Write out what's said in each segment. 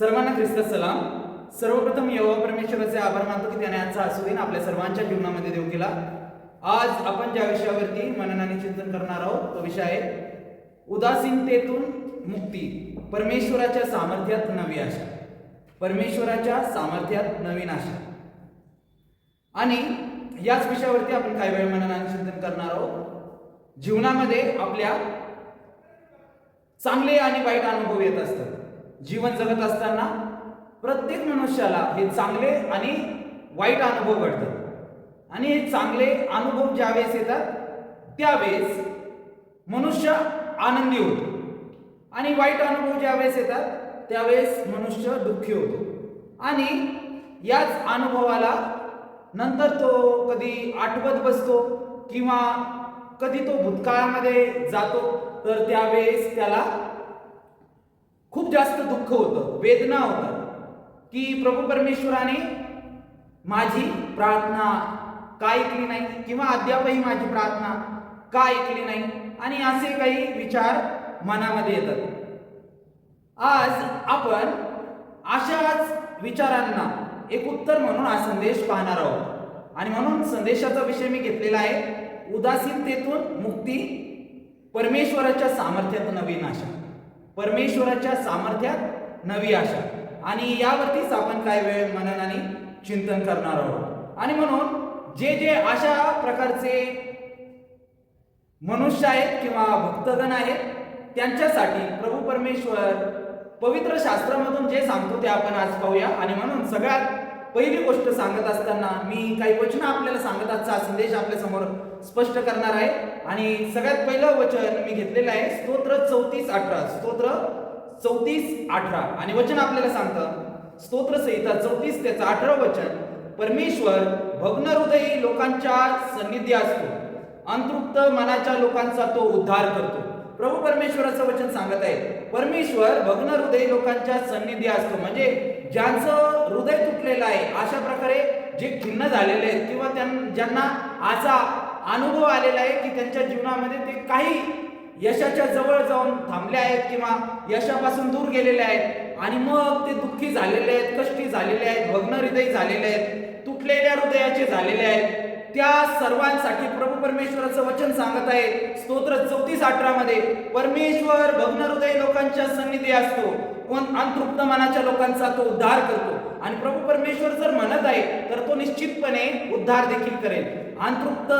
सर्वांना ख्रिस्त सलाम. सर्वप्रथम यवा परमेश्वराचे आभार मानतो की त्याने आजचा असू आपल्या सर्वांच्या जीवनामध्ये देऊ केला. आज आपण ज्या विषयावरती मननाने चिंतन करणार आहोत तो विषय आहे उदासीनतेतून मुक्ती. परमेश्वराच्या सामर्थ्यात नवी आशा. परमेश्वराच्या सामर्थ्यात नवीन आशा. आणि याच विषयावरती आपण काही वेळ मननाने चिंतन करणार आहोत. जीवनामध्ये आपल्या चांगले आणि वाईट अनुभव येत असतात. जीवन जगत असताना प्रत्येक मनुष्याला हे चांगले आणि वाईट अनुभव घडतात. आणि हे चांगले अनुभव ज्यावेळेस येतात त्यावेळेस मनुष्य आनंदी होतो. आणि वाईट अनुभव ज्यावेळेस येतात त्यावेळेस मनुष्य दुःखी होतो. आणि याच अनुभवाला नंतर तो कधी आठवत बसतो किंवा कधी तो भूतकाळामध्ये जातो तर त्यावेळेस त्याला खूप जास्त दुःख होतं वेदना होतात की प्रभू परमेश्वराने माझी प्रार्थना का ऐकली नाही किंवा अद्यापही माझी प्रार्थना का ऐकली नाही? आणि असे काही विचार मनामध्ये येतात. आज आपण अशाच विचारांना एक उत्तर म्हणून हा संदेश पाहणार आहोत. आणि म्हणून संदेशाचा विषय मी घेतलेला आहे उदासीनतेतून मुक्ती परमेश्वराच्या सामर्थ्यात नवीन आशा. परमेश्वराच्या सामर्थ्यात नवी आशा. आणि यावरतीच आपण काही वेळ मननाने चिंतन करणार आहोत. आणि म्हणून जे जे अशा प्रकारचे मनुष्य आहेत किंवा भक्तगण आहेत त्यांच्यासाठी प्रभू परमेश्वर पवित्र शास्त्रामधून जे सांगतो ते आपण आज पाहूया. आणि म्हणून सगळ्यात पहिली गोष्ट सांगत असताना मी काही वचन आपल्याला सांगत आजचा संदेश आपल्यासमोर स्पष्ट करणार आहे. आणि सगळ्यात पहिलं वचन मी घेतलेलं आहे स्तोत्र चौतीस अठरा. स्तोत्र चौतीस अठरा. आणि वचन आपल्याला सांगतं स्तोत्र संहिता चौतीस त्याचं अठरा वचन परमेश्वर भग्न हृदयी लोकांच्या सन्निधी असतो. अंतृप्त मनाच्या लोकांचा तो उद्धार करतो. प्रभू परमेश्वराचं वचन सांगत आहे परमेश्वर भग्न हृदय लोकांच्या सन्निधी असतो. म्हणजे ज्यांचं हृदय तुटलेलं आहे अशा प्रकारे जे खिन्न झालेले आहेत किंवा त्यां ज्यांना असा अनुभव आलेला आहे की त्यांच्या जीवनामध्ये ते काही यशाच्या जवळ जाऊन थांबले आहेत किंवा यशापासून दूर गेलेले आहेत. आणि मग ते दुःखी झालेले आहेत कष्टी झालेले आहेत भग्न हृदय झालेले आहेत तुटलेल्या हृदयाचे झालेले आहेत. त्या सर्वांसाठी प्रभू परमेश्वराचं वचन सांगत आहे. स्तोत्र चौतीस अठरा मध्ये परमेश्वर भग्न हृदय लोकांच्या सन्निधी असतो पण अंतृप्त मनाच्या लोकांचा तो उद्धार करतो. आणि प्रभू परमेश्वर जर म्हणत आहे तर तो निश्चितपणे उद्धार देखील करेल. अंतृप्त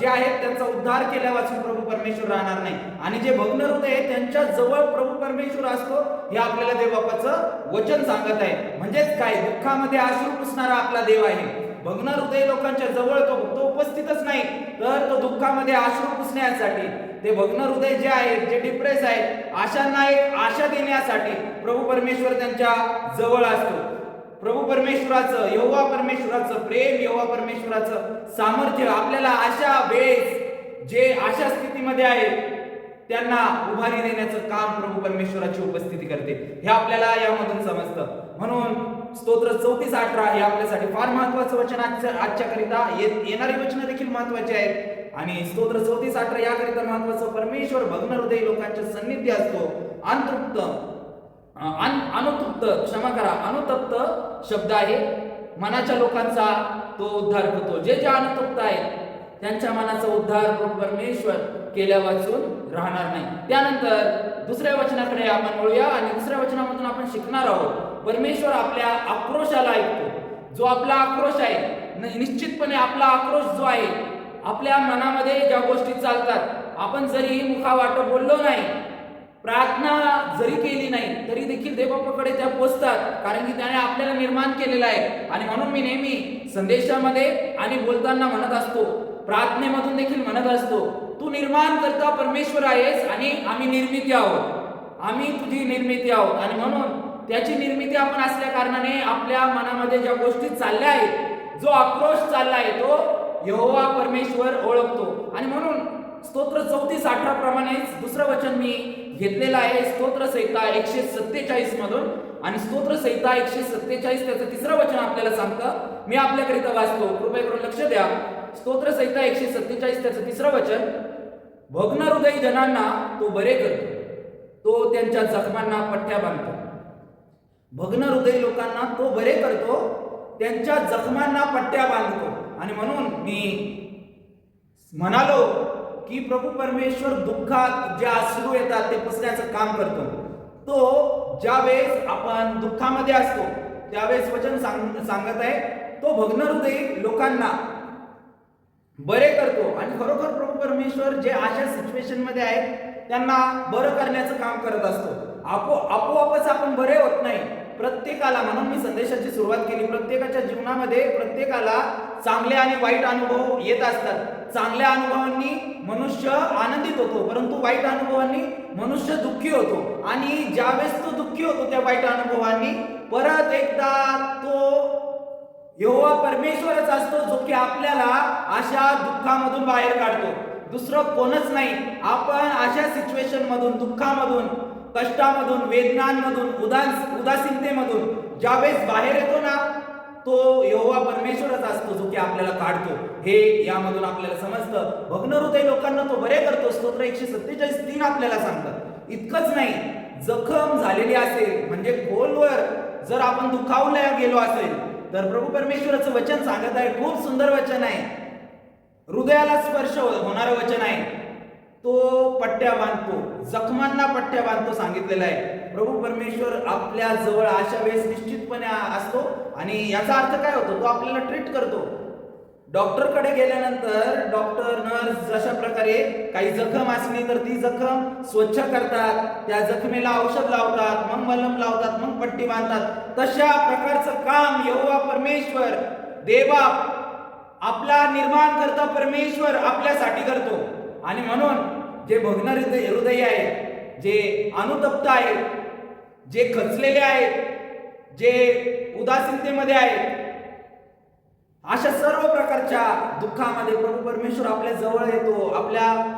जे आहेत त्यांचा उद्धार केल्या वाचून प्रभू परमेश्वर राहणार नाही. आणि जे भग्न हृदय आहे त्यांच्या जवळ प्रभू परमेश्वर असतो हे आपल्याला देवबापाचं वचन सांगत आहे. म्हणजेच काय? दुःखामध्ये आश्रू पुसणारा आपला देव आहे. भग्न हृदय लोकांच्या जवळ तो तो उपस्थितच नाही तर तो दुःखामध्ये आश्रू पुसण्यासाठी ते भग्न हृदय जे आहेत जे डिप्रेस आहेत आशांना एक आशा देण्यासाठी प्रभू परमेश्वर त्यांच्या जवळ असतो. प्रभू परमेश्वराचं यहोवा परमेश्वराचं प्रेम यहोवा परमेश्वराचं सामर्थ्य आपल्याला अशा वेळेस जे अशा स्थितीमध्ये आहेत त्यांना उभारी देण्याचं काम प्रभू परमेश्वराची उपस्थिती करते. हे आपल्याला यामधून समजतं. म्हणून स्तोत्र चौतीस अठरा हे आपल्यासाठी फार महत्वाचं वचन आजच्या आजच्या करिता येणारी वचन देखील महत्वाची आहेत. आणि स्तोत्र चौतीस अठरा याकरिता महत्वाचं परमेश्वर भग्न हृदय लोकांच्या सन्निधी असतो. अंतृप्त अनुतृप्त क्षमा करा. अनुतप्त शब्द आहे. मनाच्या लोकांचा तो उद्धार करतो. जे जे अनुतप्त आहेत त्यांच्या मनाचा उद्धार परमेश्वर केल्या वाचून राहणार नाही. त्यानंतर दुसऱ्या वचनाकडे आपण वळूया आणि दुसऱ्या वचनामधून आपण शिकणार आहोत. परमेश्वर आपल्या आक्रोशाला ऐकतो. जो आपला आक्रोश आहे निश्चितपणे आपला आक्रोश जो आहे आपल्या मनामध्ये ज्या गोष्टी चालतात आपण जरी मुखावाट बोललो नाही प्रार्थना जरी केली नाही तरी देखील देवबापाकडे त्या पोचतात कारण की त्याने आपल्याला निर्माण केलेला आहे. आणि म्हणून मी नेहमी संदेशामध्ये आणि बोलताना म्हणत असतो प्रार्थनेमधून देखील म्हणत असतो तू निर्माण करता परमेश्वर आहेस आणि आम्ही निर्मिती आहोत. आम्ही तुझी निर्मिती आहोत. आणि म्हणून त्याची निर्मिती आपण असल्या कारणाने आपल्या मनामध्ये ज्या गोष्टी चालल्या आहेत जो आक्रोश चालला आहे तो यहोवा परमेश्वर ओळखतो. आणि म्हणून स्तोत्र चौतीस अठरा प्रमाणेच दुसरं वचन मी घेतलेलं आहे. स्तोत्र संहिता एकशे सत्तेचाळीस मधून आणि स्तोत्र संहिता एकशे सत्तेचाळीस त्याचं तिसरं वचन आपल्याला सांगतं. मी आपल्याकरिता वाचतो. कृपया करून लक्ष द्या. स्तोत्र संहिता एकशे सत्तेचाळीस त्याचं तिसरं वचन. भग्न हृदय जनांना तो बरे करतो. तो त्यांच्या जखमांना पट्ट्या बांधतो. भग्न हृदय लोकांना तो बरे करतो. त्यांच्या जखमांना पट्ट्या बांधतो. आणि म्हणून मी म्हणालो की प्रभू परमेश्वर दुःखात जे अश्रू येतात ते पुसण्याचं काम करतो. तो ज्यावेळेस आपण दुःखामध्ये असतो त्यावेळेस वचन सांग सांगत आहे तो भग्न हृदय लोकांना बरे करतो. आणि खरोखर प्रभू परमेश्वर जे अशा सिच्युएशनमध्ये आहेत त्यांना बरं करण्याचं काम करत असतो. आपो आपोआपच आपण बरे होत नाही. प्रत्येकाला म्हणून मी संदेशाची सुरुवात केली प्रत्येकाच्या जीवनामध्ये प्रत्येकाला चांगले आणि वाईट अनुभव येत असतात. चांगल्या अनुभवांनी मनुष्य आनंदित होतो परंतु वाईट अनुभवांनी मनुष्य दुःखी होतो. आणि ज्यावेळेस तो दुःखी होतो त्या वाईट अनुभवांनी परत एकदा तो यहोवा परमेश्वरच असतो जो की आपल्याला अशा दुःखामधून बाहेर काढतो. दुसरं कोणच नाही. आपण अशा सिच्युएशन मधून दुःखामधून कष्टामधून वेदनांमधून उदास उदासीनतेमधून ज्यावेळेस बाहेर येतो ना तो योवा परमेश्वरच असतो जो की आपल्याला काढतो. हे यामधून आपल्याला समजतं. भग्न हृदय लोकांना तो बरे करतो. स्तोत्र एकशे सत्तेचाळीस तीन आपल्याला सांगतात. इतकंच नाही जखम झालेली असेल म्हणजे खोलवर जर आपण दुखावल्या गेलो असेल तर प्रभू परमेश्वराचं वचन सांगत आहे. खूप सुंदर वचन आहे. हृदयाला स्पर्श होणारं वचन आहे. तो पट्ट्या बांधतो. जखमांना पट्ट्या बांधतो सांगितलेलं आहे. प्रभू परमेश्वर आपल्या जवळ अशा वेळेस निश्चितपणे असतो आणि याचा अर्थ काय होतो? तो आपल्याला ट्रीट करतो. डॉक्टरकडे गेल्यानंतर डॉक्टर नर्स अशा प्रकारे काही जखम असली तर ती जखम स्वच्छ करतात. त्या जखमेला औषध लावतात मग मलम लावतात मग पट्टी बांधतात. तशा प्रकारचं काम यहोवा परमेश्वर देवा आपला निर्माण करता परमेश्वर आपल्यासाठी करतो. आणि म्हणून जे भग्न हृदय आहे जे अनुतप्त आहे जे खचलेले आहेत जे उदासीनतेमध्ये आहेत अशा सर्व प्रकारच्या दुःखामध्ये प्रभू परमेश्वर आपल्या जवळ येतो आपल्या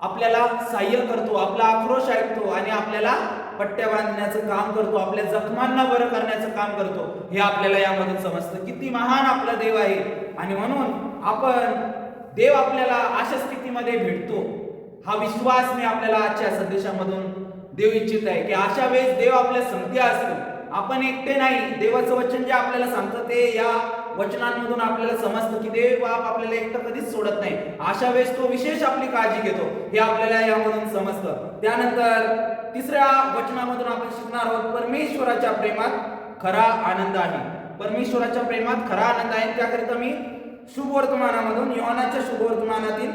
आपल्याला सहाय्य करतो आपला आक्रोश ऐकतो आणि आपल्याला पट्ट्या बांधण्याचं काम करतो आपल्या जखमांना बरं करण्याचं काम करतो. हे आपल्याला यामधून समजतं. किती महान आपला देव आहे. आणि म्हणून आपण देव आपल्याला अशा स्थितीमध्ये भेटतो. हा विश्वास मी आपल्याला आजच्या संदेशामधून देव इच्छित आहे की अशा वेळेस देव आपल्या संगती असतो. आपण एकटे नाही. देवाचं वचन जे आपल्याला सांगतं ते या वचनांमधून आपल्याला समजतं की देव बाप आपल्याला एकटं कधीच सोडत नाही. अशा वेळेस तो विशेष आपली काळजी घेतो. हे आपल्याला यामधून समजतं. त्यानंतर तिसऱ्या वचनामधून आपण शिकणार आहोत परमेश्वराच्या प्रेमात खरा आनंद आहे. परमेश्वराच्या प्रेमात खरा आनंद आहे. त्याकरिता मी शुभवर्तमानामधून योनाच्या शुभवर्तमानातील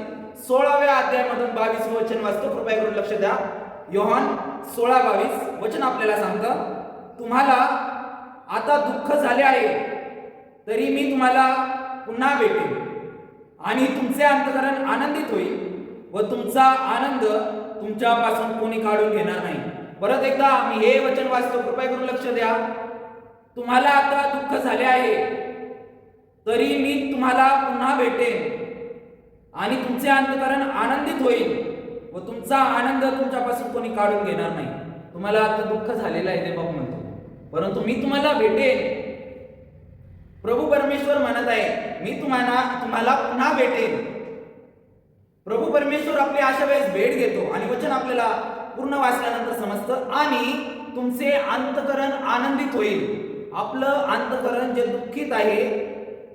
सोळाव्या अध्यायामधून बावीस वचन वाचतो. कृपया करून लक्ष द्या. योहान सोळा बावीस वचन आपल्याला सांगतं तुम्हाला आता दुःख झाले आहे तरी मी तुम्हाला पुन्हा भेटेन. आणि तुमचे अंतकरण आनंदित होईल व तुमचा आनंद तुमच्यापासून कोणी काढून घेणार नाही. परत एकदा मी हे वचन वाचतो. कृपया करून लक्ष द्या. तुम्हाला आता दुःख झाले आहे तरी मी तुम्हाला पुन्हा भेटेन. आणि तुमचे अंतकरण आनंदित होईल व तुमचा आनंद तुमच्यापासून कोणी काढून घेणार नाही. तुम्हाला आता दुःख झालेलं आहे ते बघ म्हणतो. परंतु मी तुम्हाला भेटेन. प्रभू परमेश्वर म्हणत आहे मी तुम्हाला तुम्हाला पुन्हा भेटेन. प्रभू परमेश्वर आपली अशा वेळेस भेट घेतो आणि वचन आपल्याला पूर्ण वाचल्यानंतर समजतं आणि तुमचे अंतकरण आनंदित होईल. आपलं अंतकरण जे दुःखित आहे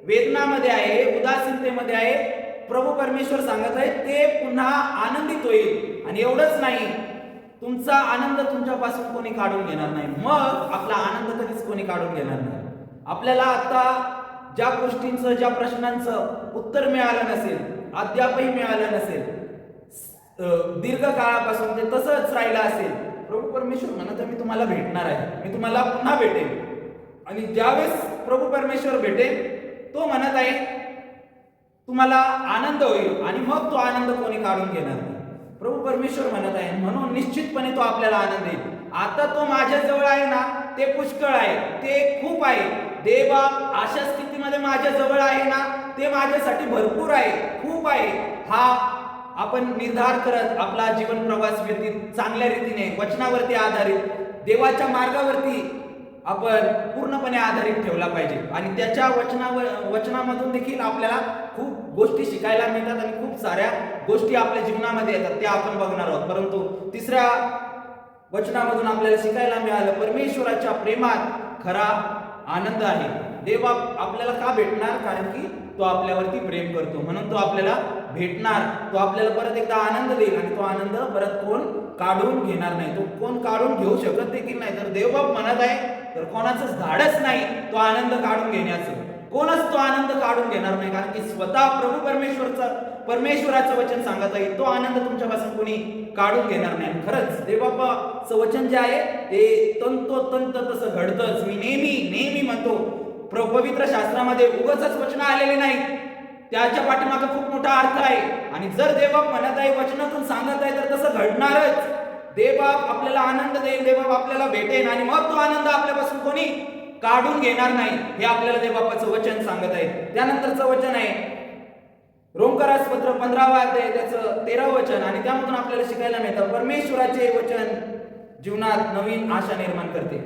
वेदनामध्ये आहे उदासीनतेमध्ये आहे प्रभू परमेश्वर सांगत आहे ते पुन्हा आनंदित होईल. आणि एवढंच नाही तुमचा आनंद तुमच्यापासून कोणी काढून घेणार नाही. मग आपला आनंद कधीच कोणी काढून घेणार नाही. आपल्याला आता ज्या गोष्टींचं ज्या प्रश्नांचं उत्तर मिळालं नसेल अद्यापही मिळालं नसेल दीर्घ काळापासून ते तसंच राहिलं असेल प्रभू परमेश्वर म्हणत आहे, मी तुम्हाला भेटणार आहे. मी तुम्हाला पुन्हा भेटेन. आणि ज्यावेळेस प्रभू परमेश्वर भेटेल तो म्हणत आहे तुम्हाला आनंद होईल आणि मग तो आनंद कोणी काढून घेणार नाही. प्रभू परमेश्वर म्हणत आहे म्हणून निश्चितपणे तो आपल्याला आनंद येईल आता तो माझ्या जवळ आहे ना ते पुष्कळ आहे ते खूप आहे. देवा अशा स्थितीमध्ये माझ्या जवळ आहे ना ते माझ्यासाठी भरपूर आहे खूप आहे. हा आपण निर्धार करत आपला जीवन प्रवास व्यतीत चांगल्या रीतीने वचनावरती आधारित देवाच्या मार्गावरती आपण पूर्णपणे आधारित ठेवला पाहिजे. आणि त्याच्या वचनावर वचनामधून देखील आपल्याला गोष्टी शिकायला मिळतात आणि खूप साऱ्या गोष्टी आपल्या जीवनामध्ये येतात त्या आपण बघणार आहोत. परंतु तिसऱ्या वचनामधून आपल्याला शिकायला मिळालं परमेश्वराच्या प्रेमात खरा आनंद आहे. देव आपल्याला का भेटणार? कारण की तो आपल्यावरती प्रेम करतो. म्हणून तो आपल्याला भेटणार. तो आपल्याला परत एकदा आनंद देईल आणि तो आनंद परत कोण काढून घेणार नाही. तो कोण काढून घेऊ शकत देखील नाही. तर देवबाप म्हणत आहे तर कोणाचं झाडच नाही तो आनंद काढून घेण्याचं. कोणच तो आनंद काढून घेणार नाही कारण की स्वतः प्रभू परमेश्वरचा परमेश्वराचं वचन सांगत आहे तो आनंद तुमच्यापासून कोणी काढून घेणार नाही. खरंच देवबापाचं वचन जे आहे ते तंतोतंत तसं घडतंच. मी नेहमी नेहमी म्हणतो प्र पवित्र शास्त्रामध्ये उगच वचन आलेले नाही त्याच्या पाठीमागे खूप मोठा अर्थ आहे. आणि जर देवबाप म्हणत आहे वचनातून सांगत आहे तर तसं घडणारच. देवबाप आपल्याला आनंद देईल देवबाप आपल्याला भेटेल आणि मग तो आनंद आपल्यापासून कोणी काढून घेणार नाही हे आपल्याला देवबापाचं वचन सांगत आहे. त्यानंतरचं वचन आहे रोमकारास पत्र पंधरावा अध्याय त्याचं तेरा वचन आणि त्यामधून आपल्याला शिकायला मिळतं परमेश्वराचे वचन जीवनात नवीन आशा निर्माण करते.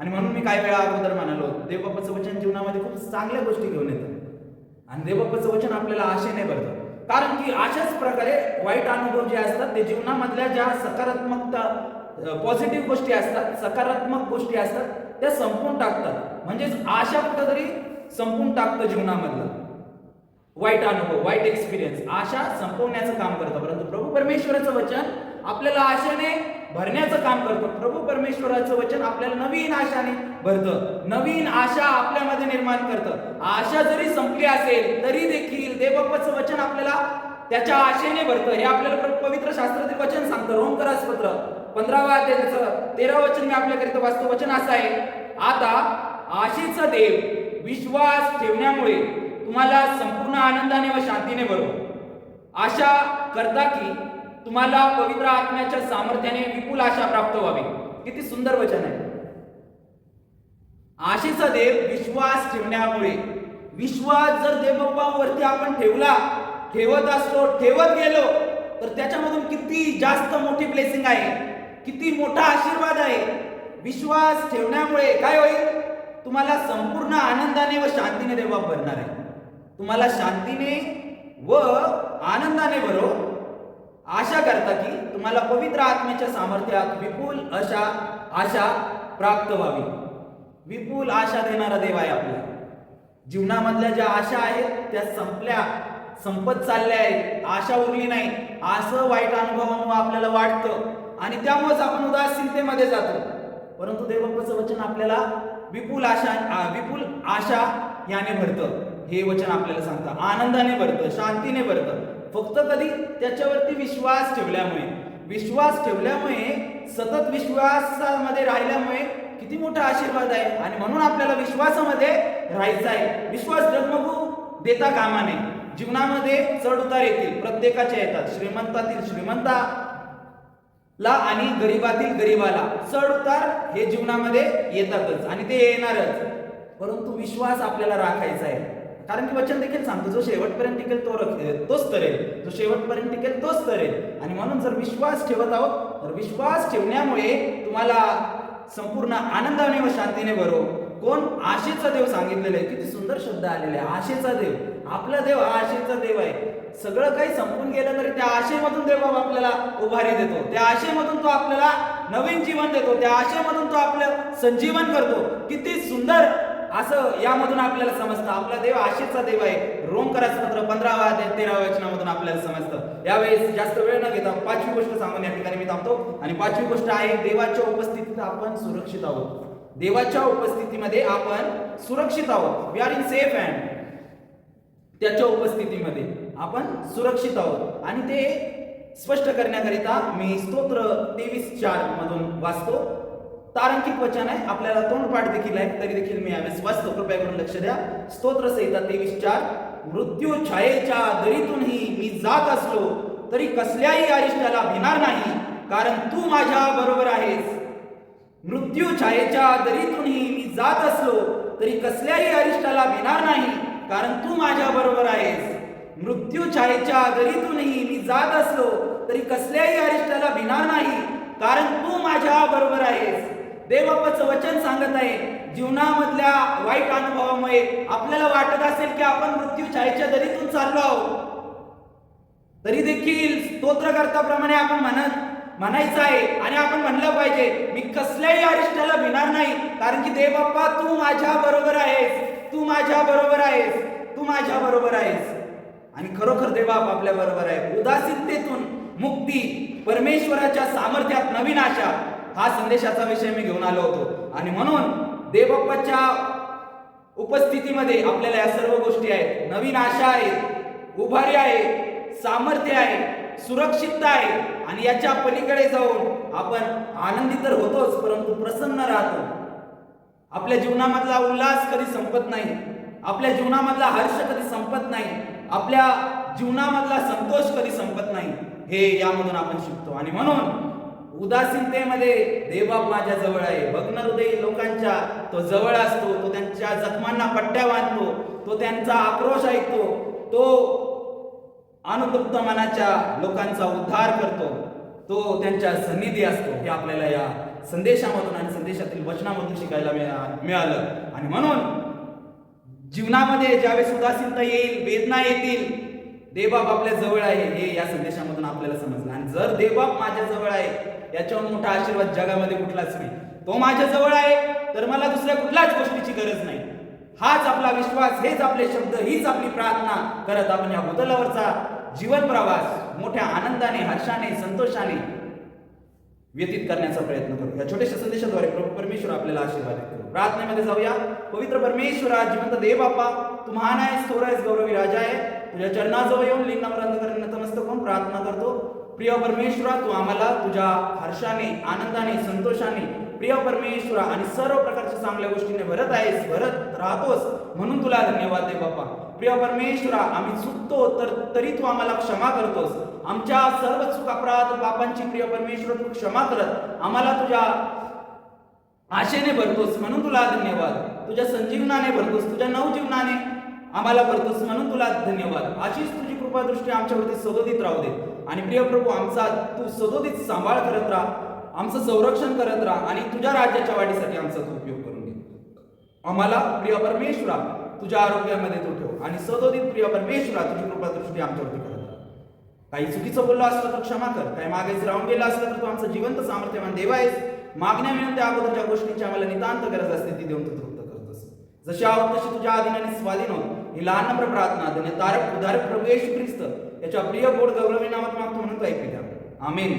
आणि म्हणून मी काही वेळा अगोदर म्हणालो देवबापाचं वचन जीवनामध्ये खूप चांगल्या गोष्टी घेऊन येतं. आणि देवबापाचं वचन आपल्याला आशेने भरतं. कारण की अशाच प्रकारे वाईट अनुभव जे असतात ते जीवनामधल्या ज्या सकारात्मकता पॉझिटिव्ह गोष्टी असतात सकारात्मक गोष्टी असतात त्या संपून टाकतात. म्हणजेच आशा कुठंतरी संपून टाकतं जीवनामधलं. वाईट अनुभव वाईट एक्सपिरियन्स आशा संपवण्याचं काम करतं. परंतु प्रभू परमेश्वराचं वचन आपल्याला आशेने भरण्याचं काम करतं. प्रभू परमेश्वराचं वचन आपल्याला नवीन आशाने भरतं. नवीन आशा आपल्यामध्ये निर्माण करतं. आशा जरी संपली असेल तरी देखील देवबापाचं वचन आपल्याला त्याच्या आशेने भरतं. हे आपल्याला पवित्र शास्त्रातील वचन सांगतं. रोमकरास पत्र पंधरावा त्याचं तेरा वचन मी आपल्याकरिता वाचतो. वचन असं आहे आता आशेचा देव विश्वास ठेवण्यामुळे तुम्हाला संपूर्ण आनंदाने व शांतीने भरो. आशा करता की तुम्हाला पवित्र आत्म्याच्या सामर्थ्याने विपुल आशा प्राप्त व्हावी. किती सुंदर वचन आहे. आशेचा देव विश्वास ठेवण्यामुळे विश्वास जर देवबापावरती आपण ठेवला ठेवत असतो ठेवत गेलो तर त्याच्यामधून किती जास्त मोठी ब्लेसिंग आहे. किती मोठा आशीर्वाद आहे. विश्वास ठेवण्यामुळे काय होईल? तुम्हाला संपूर्ण आनंदाने व शांतीने देवा भरणार आहे. तुम्हाला शांतीने व आनंदाने भरो. आशा करता की तुम्हाला पवित्र आत्म्याच्या सामर्थ्यात विपुल अशा आशा प्राप्त व्हावी. विपुल आशा देणारा देव आहे आपला. जीवनामधल्या ज्या आशा आहेत त्या संपल्या. संपत चालल्या आहेत. आशा उरली नाही. असं वाईट अनुभवामुळे आपल्याला वाटतं. आणि त्यामुळेच आपण उदासीनतेमध्ये जातो. परंतु देवबापाचं वचन आपल्याला विपुल आशा विपुल आशा याने भरतं. हे वचन आपल्याला सांगतं. आनंदाने भरतं शांतीने भरतं. फक्त कधी त्याच्यावरती विश्वास ठेवल्यामुळे. विश्वास ठेवल्यामुळे सतत विश्वासामध्ये राहिल्यामुळे किती मोठा आशीर्वाद आहे. आणि म्हणून आपल्याला विश्वासामध्ये राहायचं आहे. विश्वास डगमगू देता कामा नये. जीवनामध्ये चढ उतार येतील. प्रत्येकाच्या येतात. श्रीमंतातील श्रीमंता ला आणि गरीबातील गरीबाला. चढ उतार हे जीवनामध्ये येतातच आणि ते येणारच. परंतु विश्वास आपल्याला राखायचा आहे. कारण की वचन देखील सांगतो जो शेवटपर्यंत टिकेल तो रख- तोच तरेल. जो शेवटपर्यंत टिकेल तोच तरेल. आणि म्हणून जर विश्वास ठेवत आहोत तर विश्वास ठेवण्यामुळे तुम्हाला संपूर्ण आनंदाने व शांतीने भरो. कोण आशेचा देव सांगितलेला आहे किती सुंदर शब्द आलेले आहे. आशेचा देव. आपला देव हा आशेचा देव आहे. सगळं काही संपून गेलं तरी त्या आशेमधून देव बाबा आपल्याला उभारी देतो. त्या आशेमधून तो आपल्याला नवीन जीवन देतो. त्या आशेमधून तो आपलं संजीवन करतो. किती सुंदर असं यामधून आपल्याला समजतं. आपला देव आशेचा देव आहे. रोमकराचं पत्र पंधरावा अध्याय तेराव्या वचनामधून आपल्याला समजतं. यावेळेस जास्त वेळ न घेता पाचवी गोष्ट सांगून या ठिकाणी मी थांबतो. आणि पाचवी गोष्ट आहे देवाच्या उपस्थितीत आपण सुरक्षित आहोत. देवाच्या उपस्थितीमध्ये आपण सुरक्षित आहोत. We are in safe hand त्याच्या उपस्थितीमध्ये. आपण सुरक्षित आहोत. आणि ते स्पष्ट करण्याकरिता मी स्तोत्र तेवीस चार मधून वाचतो. तारांकित वचन आहे. आपल्याला तोंडपाठ देखील आहे. तरी देखील मी यावेळेस वाचतो. कृपया करून लक्ष द्या. स्तोत्र संहिता तेवीस चार. मृत्यू छायेच्या दरीतूनही मी जात असलो तरी कसल्याही अरिष्टाला भिणार नाही कारण तू माझ्या बरोबर आहेस. मृत्यू छायेच्या दरीतूनही मी जात असलो तरी कसल्याही अरिष्टाला भिणार नाही कारण तू माझ्या बरोबर आहेस. मृत्यू छायेच्या दरीतूनही मी जात असलो तरी कसल्याही अरिष्टाला भिणार नाही कारण तू माझ्या बरोबर आहेस. देवबापाचं वचन सांगत आहे जीवनामधल्या वाईट अनुभवामुळे आपल्याला वाटत असेल की आपण मृत्यू छायेच्या दरीतून चाललो आहोत. तरी देखील स्तोत्रकर्ताप्रमाणे आपण म्हणत म्हणायचं आहे आणि आपण म्हणलं पाहिजे मी कसल्याही अरिष्टाला भिणार नाही कारण की देव बाप्पा तू माझ्या बरोबर आहेस. तू माझ्या बरोबर आहेस. तू माझ्या बरोबर आहेस. आणि खरोखर देवबाप आपल्या बरोबर आहे. उदासीनतेतून मुक्ती परमेश्वराच्या सामर्थ्यात नवीन आशा हा संदेशाचा विषय मी घेऊन आलो होतो. आणि म्हणून देवबाप्पाच्या उपस्थितीमध्ये आपल्याला या सर्व गोष्टी आहेत. नवीन आशा आहे उभारी आहे सामर्थ्य आहे सुरक्षितता आहे. आणि याच्या पलीकडे जाऊन आपण आनंदी तर होतोच परंतु प्रसन्न राहतो. आपल्या जीवनामधला उल्हास कधी संपत नाही. आपल्या जीवनामधला हर्ष कधी संपत नाही. आपल्या जीवनामधला संतोष कधी संपत नाही हे यामधून आपण शिकतो. आणि म्हणून उदासीनतेमध्ये देवबाप माझ्या जवळ आहे. भग्न हृदय लोकांच्या तो जवळ असतो तो त्यांच्या जखमांना पट्ट्या बांधतो तो त्यांचा आक्रोश ऐकतो तो अनुतप्त मनाच्या लोकांचा उद्धार करतो तो त्यांच्या सन्निधी असतो. हे आपल्याला या संदेशामधून आणि संदेशातील वचनामधून शिकायला मिळा- मिळालं. आणि म्हणून जीवनामध्ये ज्यावेळेस उदासीनता येईल वेदना येतील देवबाप आपल्या जवळ आहे हे या संदेशामधून आपल्याला समजलं. आणि जर देवबाप माझ्या जवळ आहे याच्यावर मोठा आशीर्वाद जगामध्ये कुठलाच नाही. तो माझ्या जवळ आहे तर मला दुसऱ्या कुठल्याच गोष्टीची गरज नाही. हाच आपला विश्वास हेच आपले शब्द हीच आपली प्रार्थना. करत आपण या भूतलावरचा जीवन प्रवास मोठ्या आनंदाने हर्षाने संतोषाने व्यतीत करण्याचा प्रयत्न करू. या छोट्याशा संदेशाद्वारे प्रभू परमेश्वर आपल्याला आशीर्वाद देतो. प्रार्थनेमध्ये जाऊया. पवित्र परमेश्वरा जिवंत देव बाप्पा तू महान आहेस आहेस गौरवी राजा आहे. तुझ्या चरणाजवळ येऊन लिंग नम्रांत करून नतमस्तक होऊन प्रार्थना करतो. प्रिय परमेश्वरा तू आम्हाला तुझ्या हर्षाने आनंदाने संतोषाने प्रिय परमेश्वरा आणि सर्व प्रकारच्या चांगल्या गोष्टीने भरत आहेस भरत राहतोस म्हणून तुला धन्यवाद दे बाप्पा. प्रिय परमेश्वरा आम्ही चुकतो तर तरी तू आम्हाला क्षमा करतोस. आमच्या सर्व चूक अपराध पापांची प्रिय परमेश्वर तू क्षमा करत आम्हाला तुझ्या आशेने भरतोस म्हणून तुला धन्यवाद. तुझ्या संजीवनाने भरतोस तुझ्या नवजीवनाने आम्हाला भरतोस म्हणून तुला धन्यवाद. अशीच तुझी कृपा दृष्टी आमच्यावरती सदोदित राहू दे. आणि प्रिय प्रभू आमचा तू सदोदित सांभाळ करत राहा आमचं संरक्षण करत राहा आणि तुझ्या राज्याच्या वाढीसाठी आमचा तू उपयोग करून घे. आम्हाला प्रिय परमेश्वरा तुझ्या आरोग्यामध्ये तू ठेव आणि सदोदित प्रिय परमेश्वरा तुझी कृपा दृष्टी आमच्यावरती करत राहा. काही चुकीचं बोललो असलं तर क्षमा कर काही मागायचं राहून गेलं असलं तर तू आमचं जिवंत सामर्थ्यवान देव आहेस. मागण्या विनंत्या अगोदरच्या गोष्टींची आम्हाला नितांत गरज असते ती देऊन तू तृप्त करतोस जशी आवड तशी तुझ्या अधीनाने स्वाधीन हो ही लहान प्रार्थना धन्य तारक उदारक प्रवेश ख्रिस्त याच्या प्रिय गोड गौरवी नामात मागतो म्हणून तू ऐकू द्या. आमेन.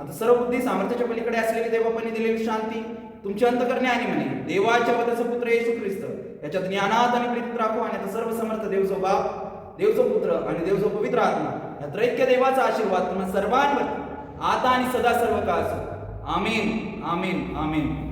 आता सर्व बुद्धी सामर्थ्याच्या पलीकडे असलेली देवापणी दिलेली शांती तुमची अंतकरणे आणि म्हणे देवाच्या पदाचा पुत्र येशू ख्रिस्त याच्यात ज्ञानात आणि प्रीतीत राखो आणि आता सर्व समर्थ देवचो बाप देवचो पुत्र आणि देवचो पवित्र आत्मा या त्रैक्य देवाचा आशीर्वाद तुम्हाला सर्वांवर आता आणि सदा सर्व काळ असो आमीन आमीन आमीन